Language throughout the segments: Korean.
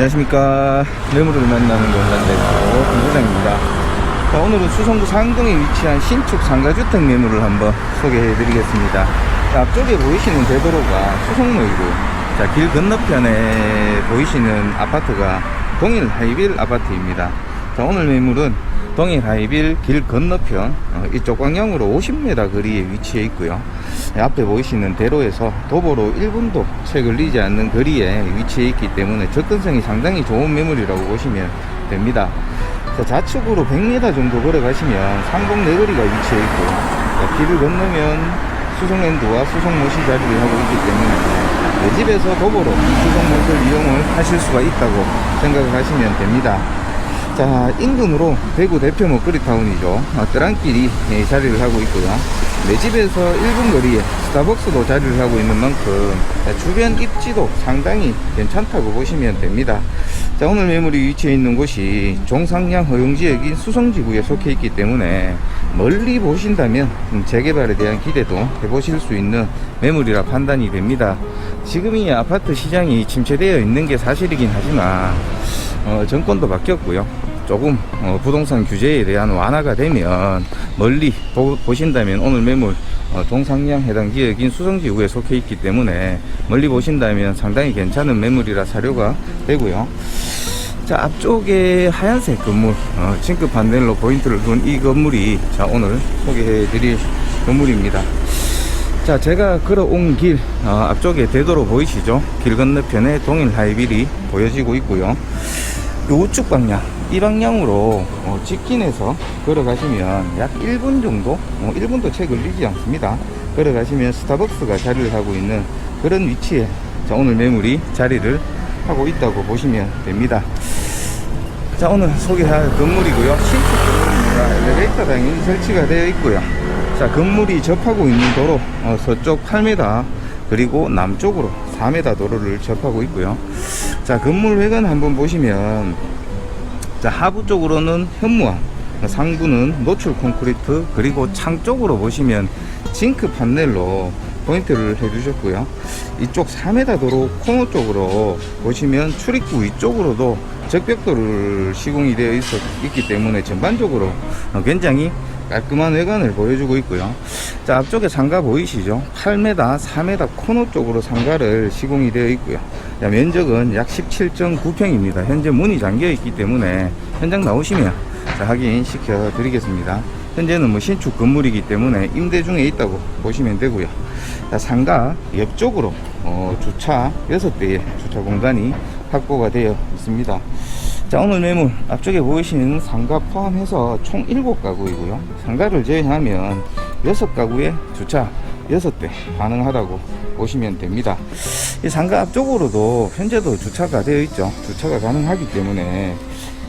안녕하십니까. 매물을 만나는 공간대표 김소장입니다. 자, 오늘은 수성구 상동에 위치한 신축 상가주택 매물을 한번 소개해 드리겠습니다. 자, 앞쪽에 보이시는 대도로가 수성로이고 자, 길 건너편에 보이시는 아파트가 동일 하이빌 아파트입니다. 자, 오늘 매물은 동일 하이빌 길 건너편 어, 이쪽 방향으로 50m 거리에 위치해 있고요. 네, 앞에 보이시는 대로에서 도보로 1분도 채 걸리지 않는 거리에 위치해 있기 때문에 접근성이 상당히 좋은 매물이라고 보시면 됩니다. 자, 좌측으로 100m 정도 걸어가시면 상동 내거리가 위치해 있고 자, 길을 건너면 수성랜드와 수성모시 자리를 하고 있기 때문에 내 집에서 도보로 수성모시를 이용을 하실 수가 있다고 생각을 하시면 됩니다 자, 인근으로 대구 대표 먹거리 타운이죠. 아, 예, 자리를 하고 있고요. 내 집에서 1분 거리에 스타벅스도 자리를 하고 있는 만큼 자, 주변 입지도 상당히 괜찮다고 보시면 됩니다. 자, 오늘 매물이 위치해 있는 곳이 종상량 허용지역인 수성지구에 속해 있기 때문에 멀리 보신다면 음, 재개발에 대한 기대도 해보실 수 있는 매물이라 판단이 됩니다. 지금 이 아파트 시장이 침체되어 있는 게 사실이긴 하지만 어, 정권도 바뀌었고요. 조금 어, 부동산 규제에 대한 완화가 되면 멀리 보, 보신다면 오늘 매물 어, 동상량 해당 지역인 수성지구에 속해 있기 때문에 멀리 보신다면 상당히 괜찮은 매물이라 사료가 되고요. 자 앞쪽에 하얀색 건물 어, 징크 판넬로 포인트를 둔 이 건물이 자 오늘 소개해 드릴 건물입니다. 자 제가 걸어온 길 어, 앞쪽에 대도로 보이시죠 길 건너편에 동일 하이빌이 보여지고 있고요. 이 우측 방향 이 방향으로 어, 직진해서 걸어가시면 약 1분 정도 어, 1분도 채 걸리지 않습니다. 걸어가시면 스타벅스가 자리를 하고 있는 그런 위치에 자, 오늘 매물이 자리를 하고 있다고 보시면 됩니다. 자 오늘 소개할 건물이고요. 신축 건물입니다. 엘리베이터 당연히 설치가 되어 있고요. 자 건물이 접하고 있는 도로 어, 서쪽 8m 그리고 남쪽으로 4m 도로를 접하고 있고요 자 건물 외관 한번 보시면 자 하부 쪽으로는 현무암 상부는 노출 콘크리트 그리고 창 쪽으로 보시면 징크 판넬로 포인트를 해주셨고요. 이쪽 4m 도로 코너 쪽으로 보시면 출입구 위쪽으로도 적벽도를 시공이 되어 있, 있기 때문에 전반적으로 어, 굉장히 깔끔한 외관을 보여주고 있고요. 자, 앞쪽에 상가 보이시죠? 8m, 4m 코너 쪽으로 상가를 시공이 되어 있고요. 자, 면적은 약 17.9평입니다. 현재 문이 잠겨 있기 때문에 현장 나오시면 자, 확인 시켜 드리겠습니다. 현재는 뭐 신축 건물이기 때문에 임대 중에 있다고 보시면 되고요. 자, 상가 옆쪽으로 어, 주차 6대의 주차 공간이 확보가 되어 있습니다. 자 오늘 매물 앞쪽에 보이시는 상가 포함해서 총 7가구이고요. 상가를 제외하면 6가구에 주차 6대 가능하다고 보시면 됩니다. 이 상가 앞쪽으로도 현재도 주차가 되어 있죠. 주차가 가능하기 때문에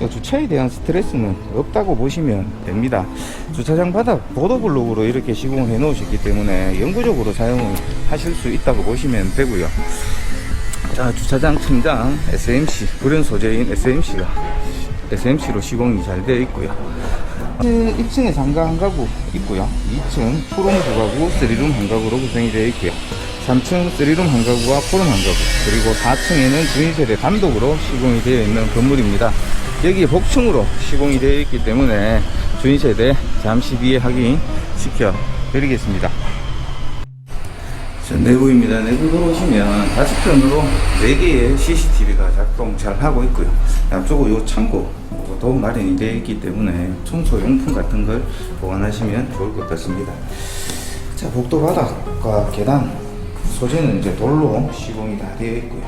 주차에 대한 스트레스는 없다고 보시면 됩니다. 주차장 바닥 보도블록으로 이렇게 시공을 해 놓으셨기 때문에 영구적으로 사용을 하실 수 있다고 보시면 되고요 자, 주차장 천장 SMC, 불연 소재인 SMC가 SMC로 시공이 잘 되어 있고요. 1층에 상가 한 가구 있고요. 2층 투룸 두 가구, 3룸 한 가구로 구성이 되어 있고요. 3층 3룸 한 가구와 포룸 한 가구, 그리고 4층에는 주인세대 단독으로 시공이 되어 있는 건물입니다. 여기 복층으로 시공이 되어 있기 때문에 주인세대 잠시 뒤에 확인 시켜 드리겠습니다. 자, 내부입니다. 내부 들어오시면 좌측편으로 4개의 CCTV가 작동 잘 하고 있고요. 앞쪽으로 요 창고 도 마련이 되어 있기 때문에 청소용품 같은 걸 보관하시면 좋을 것 같습니다. 자, 복도 바닥과 계단 소재는 이제 돌로 시공이 다 되어 있고요.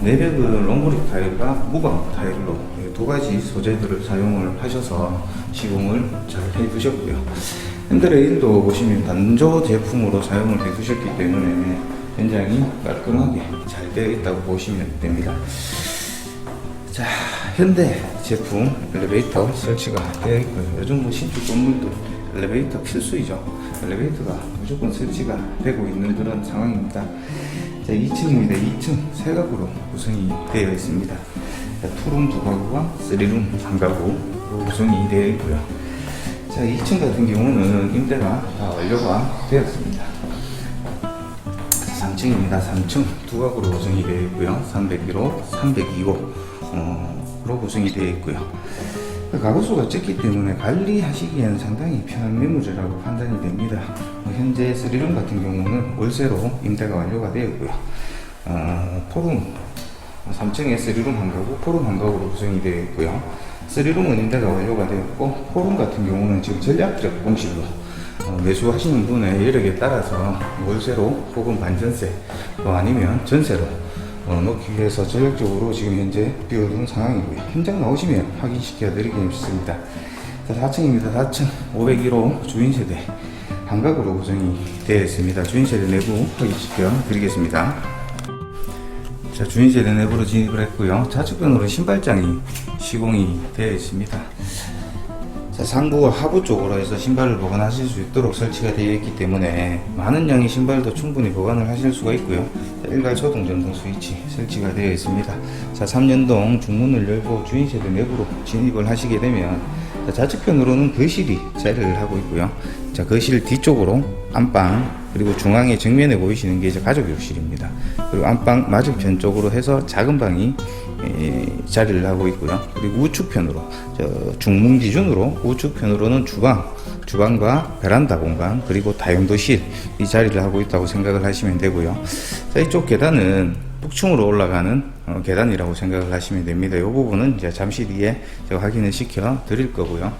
내벽은 롱브릭 타일과 무광 타일로 이두 가지 소재들을 사용을 하셔서 시공을 잘 해주셨고요. 핸드레일도 보시면 단조 제품으로 사용을 해주셨기 때문에 굉장히 깔끔하게 잘 되어 있다고 보시면 됩니다. 자, 현대 제품 엘리베이터 설치가 되어 있고요. 요즘 뭐 신축 건물도 엘리베이터 필수이죠. 엘리베이터가 무조건 설치가 되고 있는 그런 상황입니다. 자, 2층입니다. 2층 세 가구로 구성이 되어 있습니다. 자, 투룸 두 가구와 쓰리룸 한 가구로 구성이 되어 있고요. 자, 2층 같은 경우는 임대가 다 완료가 되었습니다. 3층입니다. 3층 두 가구로 구성이 되어 있고요. 301호, 302호 어, 로 구성이 되어 있고요. 가구 수가 적기 때문에 관리하시기에는 상당히 편한 매물이라고 판단이 됩니다. 어, 현재 스리룸 같은 경우는 월세로 임대가 완료가 되었고요. 어, 포룸 3층에 스리룸 한 가구, 포룸 한 가구로 구성이 되어 있고요. 스리룸은 임대가 완료가 되었고 포룸 같은 경우는 지금 전략적 공실로 어, 매수하시는 분의 여력에 따라서 월세로 혹은 반전세 또 아니면 전세로 어, 놓기 위해서 전략적으로 지금 현재 비워둔 상황이고요. 현장 나오시면 확인시켜 드리겠습니다. 자, 4층입니다. 4층 501호 주인세대 한각으로 구성이 되어 있습니다. 주인세대 내부 확인시켜 드리겠습니다. 자, 주인세대 내부로 진입을 했고요. 좌측편으로 신발장이 시공이 되어 있습니다. 자, 상부와 하부 쪽으로 해서 신발을 보관하실 수 있도록 설치가 되어 있기 때문에 많은 양의 신발도 충분히 보관을 하실 수가 있고요. 자, 일괄 소동 전동 스위치 설치가 되어 있습니다. 자, 3년동 중문을 열고 주인세대 내부로 진입을 하시게 되면 자, 좌측편으로는 거실이 자리를 하고 있고요. 자, 거실 뒤쪽으로 안방 그리고 중앙에 정면에 보이시는 게 이제 가족 욕실입니다. 그리고 안방 맞은편 쪽으로 해서 작은 방이 에, 자리를 하고 있고요. 그리고 우측편으로 저 중문 기준으로 우측편으로는 주방, 주방과 베란다 공간 그리고 다용도실 이 자리를 하고 있다고 생각을 하시면 되고요. 자, 이쪽 계단은 북층으로 올라가는 어, 계단이라고 생각을 하시면 됩니다. 이 부분은 이제 잠시 뒤에 제가 확인을 시켜 드릴 거고요.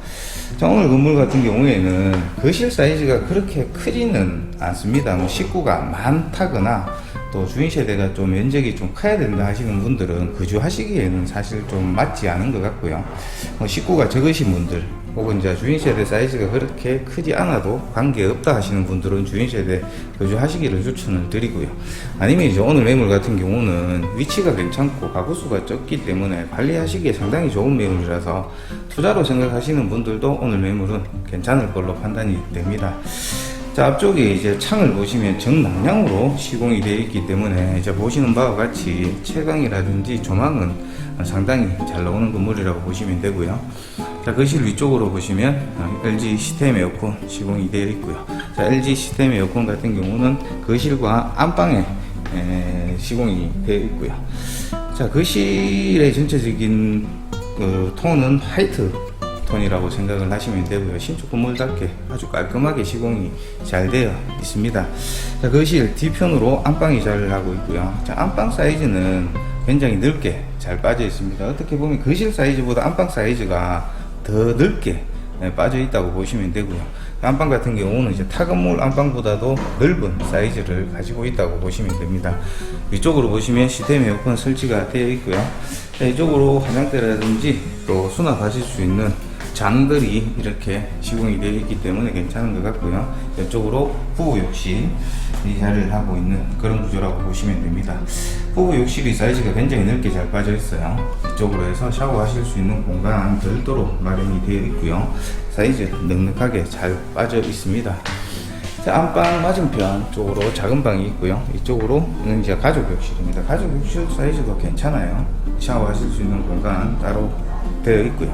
자, 오늘 건물 같은 경우에는 거실 사이즈가 그렇게 크지는 않습니다. 뭐 식구가 많다거나 또 주인 세대가 좀 면적이 좀 커야 된다 하시는 분들은 거주하시기에는 사실 좀 맞지 않은 것 같고요. 뭐 식구가 적으신 분들 혹은 이제 주인 세대 사이즈가 그렇게 크지 않아도 관계 없다 하시는 분들은 주인 세대 거주하시기를 추천을 드리고요. 아니면 이제 오늘 매물 같은 경우는 위치가 괜찮고 가구수가 적기 때문에 관리하시기에 상당히 좋은 매물이라서 투자로 생각하시는 분들도 오늘 매물은 괜찮을 걸로 판단이 됩니다. 자, 앞쪽에 이제 창을 보시면 정남향으로 시공이 되어 있기 때문에 이제 보시는 바와 같이 채광이라든지 조망은 상당히 잘 나오는 건물이라고 보시면 되고요. 자, 거실 위쪽으로 보시면 어, LG 시스템 에어컨 시공이 되어 있고요. 자, LG 시스템 에어컨 같은 경우는 거실과 안방에 에, 시공이 되어 있고요. 자, 거실의 전체적인 그 톤은 화이트 톤이라고 생각을 하시면 되고요. 신축 건물답게 아주 깔끔하게 시공이 잘 되어 있습니다. 자, 거실 뒤편으로 안방이 잘 하고 있고요. 자, 안방 사이즈는 굉장히 넓게 잘 빠져 있습니다. 어떻게 보면 거실 사이즈보다 안방 사이즈가 더 넓게 예, 빠져 있다고 보시면 되고요. 안방 같은 경우는 이제 타건물 안방보다도 넓은 사이즈를 가지고 있다고 보시면 됩니다. 위쪽으로 보시면 시스템 에어컨 설치가 되어 있고요. 자, 이쪽으로 화장대라든지 또 수납하실 수 있는 장들이 이렇게 시공이 되어 있기 때문에 괜찮은 것 같고요. 이쪽으로 부부 욕실 이 자리를 하고 있는 그런 구조라고 보시면 됩니다. 부부 욕실이 사이즈가 굉장히 넓게 잘 빠져 있어요. 이쪽으로 해서 샤워하실 수 있는 공간 별도로 마련이 되어 있고요. 사이즈 넉넉하게 잘 빠져 있습니다. 자, 안방 맞은편 쪽으로 작은 방이 있고요. 이쪽으로는 이제 가족 욕실입니다. 가족 욕실 사이즈도 괜찮아요. 샤워하실 수 있는 공간 따로 되어 있고요.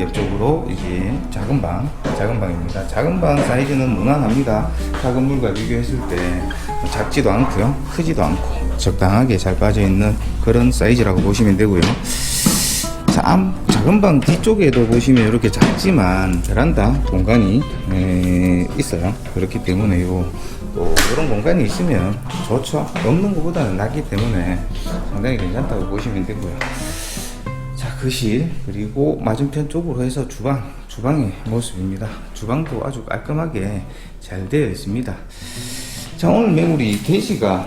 옆쪽으로 이제 작은 방, 작은 방입니다. 작은 방 사이즈는 무난합니다. 작은 물과 비교했을 때 작지도 않고요. 크지도 않고 적당하게 잘 빠져 있는 그런 사이즈라고 보시면 되고요. 자, 암, 작은 방 뒤쪽에도 보시면 이렇게 작지만 베란다 공간이 에, 있어요. 그렇기 때문에 요, 또 이런 공간이 있으면 좋죠. 없는 것보다는 낫기 때문에 상당히 괜찮다고 보시면 되고요. 자, 거실 그리고 맞은편 쪽으로 해서 주방, 주방의 모습입니다. 주방도 아주 깔끔하게 잘 되어 있습니다. 자, 오늘 매물이 대시가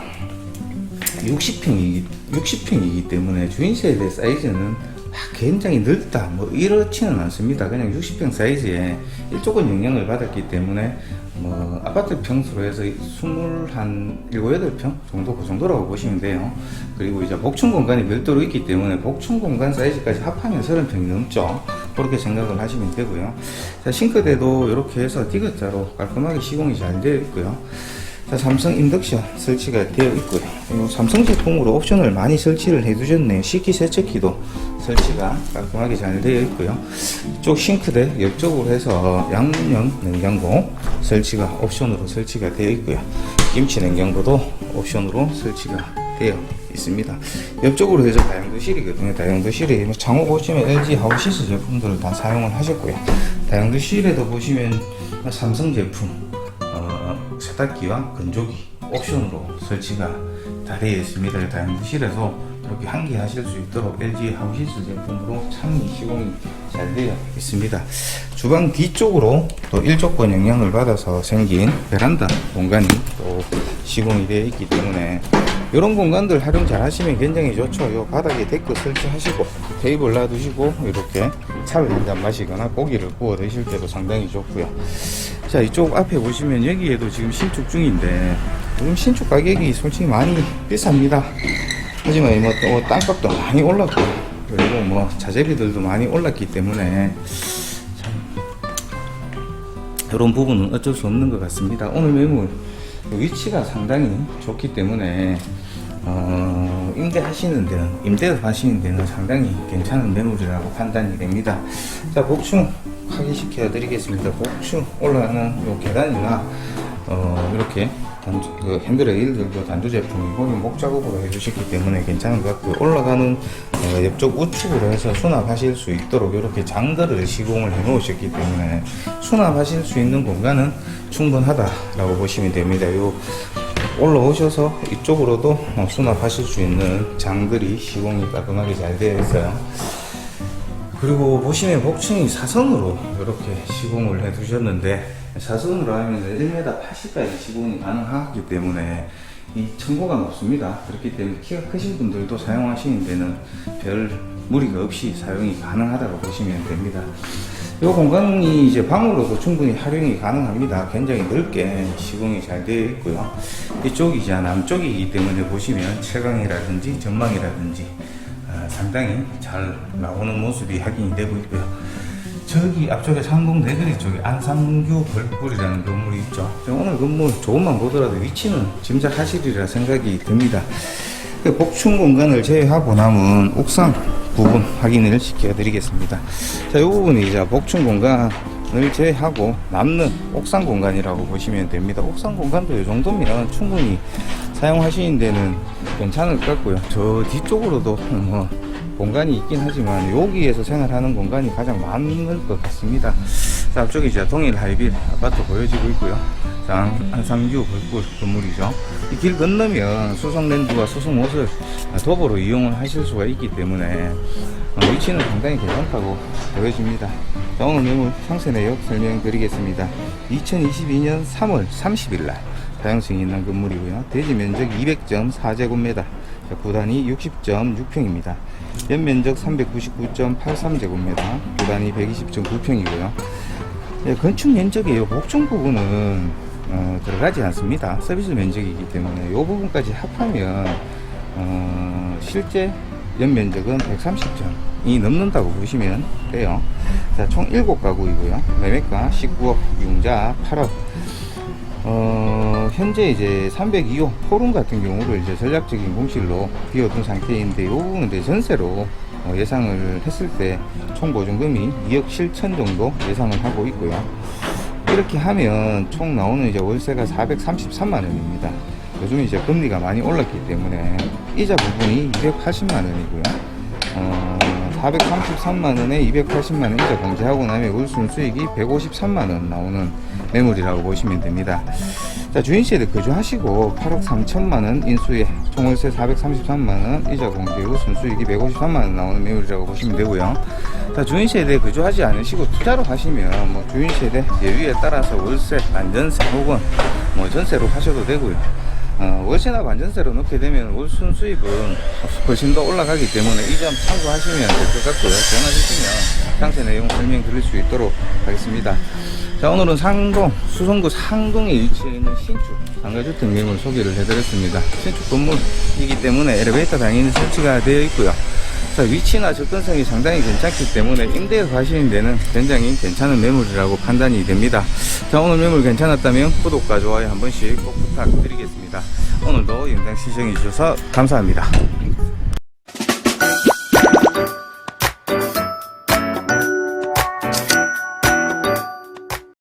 60평이기, 60평이기 때문에 주인 세대 사이즈는 막 굉장히 넓다 뭐 이렇지는 않습니다. 그냥 60평 사이즈에 이쪽은 영향을 받았기 때문에 뭐 아파트 평수로 해서 20, 한 7, 8평 정도 그 정도라고 보시면 돼요. 그리고 이제 복층 공간이 별도로 있기 때문에 복층 공간 사이즈까지 합하면 30평이 넘죠. 그렇게 생각을 하시면 되고요. 자 싱크대도 이렇게 해서 디귿자로 깔끔하게 시공이 잘 되어 있고요 자, 삼성 인덕션 설치가 되어 있고요. 이 삼성 제품으로 옵션을 많이 설치를 해두셨네요. 식기 세척기도 설치가 깔끔하게 잘 되어 있고요. 이쪽 싱크대 옆쪽으로 해서 양문형 냉장고 설치가 옵션으로 설치가 되어 있고요. 김치 냉장고도 옵션으로 설치가 되어 있습니다. 옆쪽으로 해서 다용도실이거든요. 다용도실에 뭐 장호 보시면 LG 하우시스 제품들을 다 사용을 하셨고요. 다용도실에도 보시면 삼성 제품 어, 세탁기와 건조기 옵션으로 설치가 다 되어 있습니다. 다용도실에서 이렇게 환기하실 수 있도록 LG 하우시스 제품으로 창이 시공이 잘 되어 있습니다. 주방 뒤쪽으로 또 일조권 영향을 받아서 생긴 베란다 공간이 또 시공이 되어 있기 때문에 이런 공간들 활용 잘 하시면 굉장히 좋죠. 요 바닥에 데크 설치하시고 테이블 놔두시고 이렇게 차를 한 잔 마시거나 고기를 구워 드실 때도 상당히 좋고요. 자 이쪽 앞에 보시면 여기에도 지금 신축 중인데 요즘 신축 가격이 솔직히 많이 비쌉니다. 하지만 뭐, 또 땅값도 많이 올랐고 그리고 뭐 자재비들도 많이 올랐기 때문에 이런 부분은 어쩔 수 없는 것 같습니다. 오늘 매물 위치가 상당히 좋기 때문에 어, 임대하시는 데는 임대를 하시는 데는 상당히 괜찮은 매물이라고 판단이 됩니다. 자 복층 확인시켜 드리겠습니다. 복층 올라가는 요 계단이나 어, 이렇게 단조, 그 핸드레일들도 단조 제품이고 목 작업으로 해주셨기 때문에 괜찮은 것 같고 올라가는 어, 옆쪽 우측으로 해서 수납하실 수 있도록 이렇게 장들을 시공을 해 놓으셨기 때문에 수납하실 수 있는 공간은 충분하다라고 보시면 됩니다. 요 올라오셔서 이쪽으로도 어, 수납하실 수 있는 장들이 시공이 깔끔하게 잘 되어 있어요. 그리고 보시면 복층이 사선으로 이렇게 시공을 해 두셨는데 사선으로 하면 1m 80까지 시공이 가능하기 때문에 이 층고가 높습니다. 그렇기 때문에 키가 크신 분들도 사용하시는 데는 별 무리가 없이 사용이 가능하다고 보시면 됩니다. 이 공간이 이제 방으로도 충분히 활용이 가능합니다. 굉장히 넓게 시공이 잘 되어 있고요. 이쪽이 이제 남쪽이기 때문에 보시면 채광이라든지 전망이라든지 아, 상당히 잘 나오는 모습이 확인이 되고 있고요. 저기 앞쪽에 상동 대거리 쪽에 안상규 벌꿀이라는 건물이 있죠. 오늘 건물 조금만 보더라도 위치는 짐작하시리라 생각이 듭니다. 그 복층 공간을 제외하고 남은 옥상 부분 확인을 시켜드리겠습니다. 자, 이 부분이 이제 복층 공간 을 제외하고 남는 옥상 공간이라고 보시면 됩니다. 옥상 공간도 이 정도면 충분히 사용하시는 데는 괜찮을 것 같고요. 저 뒤쪽으로도 뭐 공간이 있긴 하지만 여기에서 생활하는 공간이 가장 많을 것 같습니다. 자, 앞쪽에 이제 동일 하이빌 아파트 보여지고 있고요. 자, 안상규 벌꿀 건물이죠. 이 길 건너면 수성랜드와 수성옷을 도보로 이용을 하실 수가 있기 때문에 어, 위치는 상당히 괜찮다고 보여집니다. 자, 오늘 매물 상세 내역 설명드리겠습니다. 2022년 3월 30일 날 사용승이 있는 건물이고요. 대지 면적 200.4제곱미터, 구단이 60.6평입니다. 연면적 399.83제곱미터, 구단이 120.9평이고요. 예, 건축 면적이에요. 목종 부분은 어, 들어가지 않습니다. 서비스 면적이기 때문에 이 부분까지 합하면 어, 실제 연면적은 130점이 넘는다고 보시면 돼요. 자, 총 7가구이고요. 매매가 19억, 융자 8억. 어, 현재 이제 302호 포rum 같은 경우를 이제 전략적인 공실로 비워둔 상태인데 이 부분은 이제 전세로 어, 예상을 했을 때 총 보증금이 2억 7천 정도 예상을 하고 있고요. 이렇게 하면 총 나오는 이제 월세가 433만 원입니다. 요즘 이제 금리가 많이 올랐기 때문에 이자 부분이 280만 원이고요. 어, 433만 원에 280만 원 이자 공제하고 나면 월순 수익이 153만 원 나오는 매물이라고 보시면 됩니다. 자, 주인세대 거주하시고 8억 3천만 원 인수에 총월세 433만 원 이자 공제 후 순수익이 153만 원 나오는 매물이라고 보시면 되고요. 자, 주인세대 거주하지 않으시고 투자로 하시면 뭐 주인세대 예유에 따라서 월세, 반전세 혹은 뭐 전세로 하셔도 되고요. 어, 월세나 반전세로 넣게 되면 월 순수익은 훨씬 더 올라가기 때문에 이 점 참고하시면 될 것 같고요. 전화 주시면 상세 내용 설명 드릴 수 있도록 하겠습니다. 자, 오늘은 상동, 수성구 상동에 위치해 있는 신축 상가주택 매물 소개를 해드렸습니다. 신축 건물이기 때문에 엘리베이터 당연히 설치가 되어 있고요. 자, 위치나 접근성이 상당히 괜찮기 때문에 임대에 가시는 데는 굉장히 괜찮은 매물이라고 판단이 됩니다. 자, 오늘 매물 괜찮았다면 구독과 좋아요 한 번씩 꼭 부탁드리겠습니다. 오늘도 영상 시청해 주셔서 감사합니다.